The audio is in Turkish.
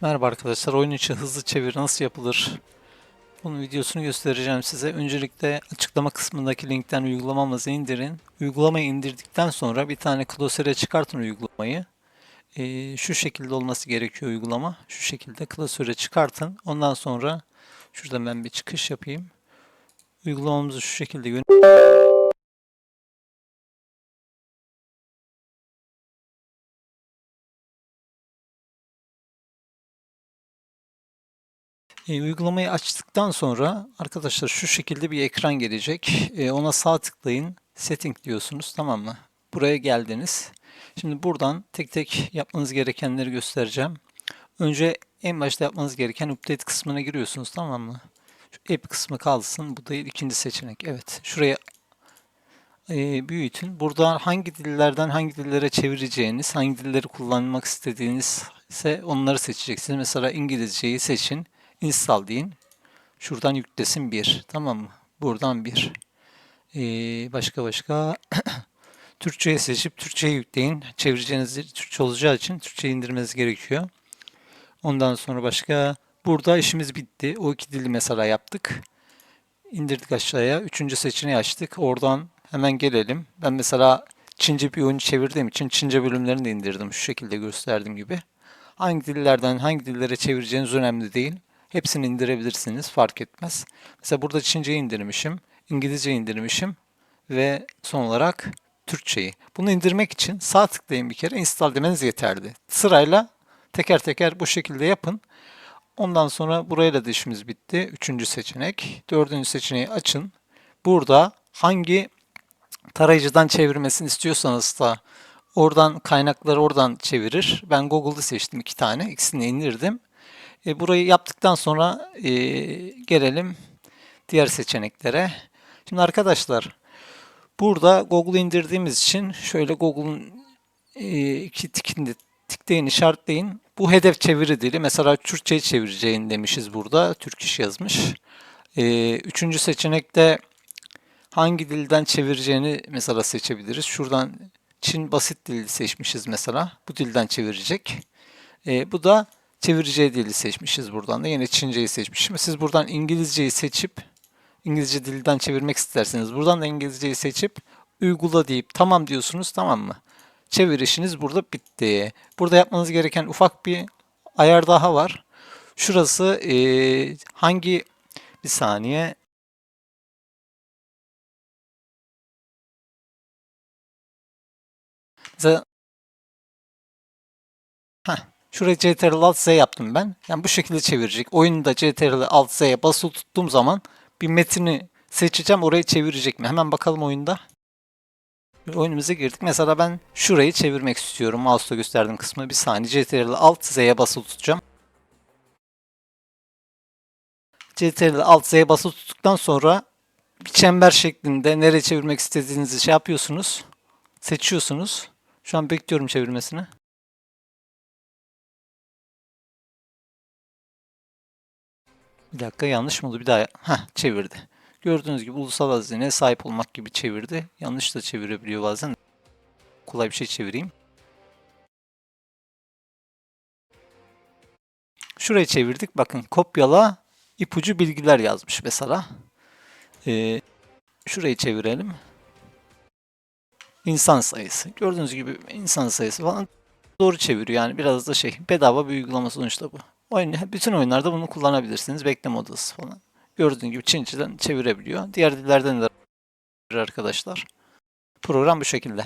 Merhaba arkadaşlar, oyun içi hızlı çeviri nasıl yapılır? Bunun videosunu göstereceğim size. Öncelikle açıklama kısmındaki linkten uygulamamızı indirin. Uygulamayı indirdikten sonra bir tane klasöre çıkartın uygulamayı. Ee, şu şekilde olması gerekiyor uygulama. Şu şekilde klasöre çıkartın. Ondan sonra şuradan ben bir çıkış yapayım. Uygulamamızı şu şekilde yön E, uygulamayı açtıktan sonra arkadaşlar şu şekilde bir ekran gelecek. E, ona sağ tıklayın. Setting diyorsunuz tamam mı? Buraya geldiniz. Şimdi buradan tek tek yapmanız gerekenleri göstereceğim. Önce en başta yapmanız gereken update kısmına giriyorsunuz tamam mı? Şu app kısmı kalsın. Bu da ikinci seçenek. Evet. Şuraya e, büyütün. Burada hangi dillerden hangi dillere çevireceğiniz, hangi dilleri kullanmak istediğiniz ise onları seçeceksiniz. Mesela İngilizceyi seçin. Install deyin. Şuradan yüklesin bir. Tamam mı? Buradan bir. Ee, başka başka Türkçeyi seçip Türkçeyi yükleyin. Çevireceğiniz Türkçe olacağı için Türkçeyi indirmeniz gerekiyor. Ondan sonra başka burada işimiz bitti. O iki dili mesela yaptık. İndirdik aşağıya. Üçüncü seçeneği açtık. Oradan hemen gelelim. Ben mesela Çince bir oyunu çevirdiğim için Çince bölümlerini de indirdim. Şu şekilde gösterdiğim gibi. Hangi dillerden hangi dillere çevireceğiniz önemli değil. Hepsini indirebilirsiniz. Fark etmez. Mesela burada Çince'yi indirmişim. İngilizce indirmişim. Ve son olarak Türkçeyi. Bunu indirmek için sağ tıklayın bir kere. Install demeniz yeterli. Sırayla teker teker bu şekilde yapın. Ondan sonra burayla da işimiz bitti. Üçüncü seçenek. Dördüncü seçeneği açın. Burada hangi tarayıcıdan çevirmesini istiyorsanız da oradan kaynakları oradan çevirir. Ben Google'da seçtim iki tane. İkisini indirdim. E, burayı yaptıktan sonra e, gelelim diğer seçeneklere. Şimdi arkadaşlar burada Google indirdiğimiz için şöyle Google'un e, iki tikinde tıklayın işaretleyin. Bu hedef çeviri dili. Mesela Türkçe'yi çevireceğin demişiz burada. Türk iş yazmış. E, üçüncü seçenekte hangi dilden çevireceğini mesela seçebiliriz. Şuradan Çin basit dili seçmişiz mesela. Bu dilden çevirecek. E, bu da çevireceği dili seçmişiz buradan da. Yine Çince'yi seçmişim. Siz buradan İngilizceyi seçip İngilizce dilden çevirmek isterseniz buradan da İngilizceyi seçip uygula deyip tamam diyorsunuz tamam mı? Çevir burada bitti. Burada yapmanız gereken ufak bir ayar daha var. Şurası eee, hangi bir saniye Mesela Heh, şuraya CTRL Alt Z yaptım ben. Yani bu şekilde çevirecek. Oyunda CTRL Alt Z'ye basılı tuttuğum zaman bir metini seçeceğim. Orayı çevirecek mi? Hemen bakalım oyunda. Oyunumuza girdik. Mesela ben şurayı çevirmek istiyorum. Mouse'la gösterdiğim kısmı. Bir saniye. CTRL Alt Z'ye basılı tutacağım. CTRL Alt Z'ye basılı tuttuktan sonra bir çember şeklinde nereye çevirmek istediğinizi şey yapıyorsunuz. Seçiyorsunuz. Şu an bekliyorum çevirmesini. Bir dakika yanlış mı oldu? Bir daha Heh, çevirdi. Gördüğünüz gibi ulusal hazineye sahip olmak gibi çevirdi. Yanlış da çevirebiliyor bazen. Kolay bir şey çevireyim. Şuraya çevirdik. Bakın kopyala ipucu bilgiler yazmış mesela. Ee, şurayı çevirelim. İnsan sayısı. Gördüğünüz gibi insan sayısı falan doğru çeviriyor. Yani biraz da şey bedava bir uygulama sonuçta bu. Oyun, bütün oyunlarda bunu kullanabilirsiniz. Bekleme odası falan. Gördüğünüz gibi Çince'den çevirebiliyor. Diğer dillerden de arkadaşlar. Program bu şekilde.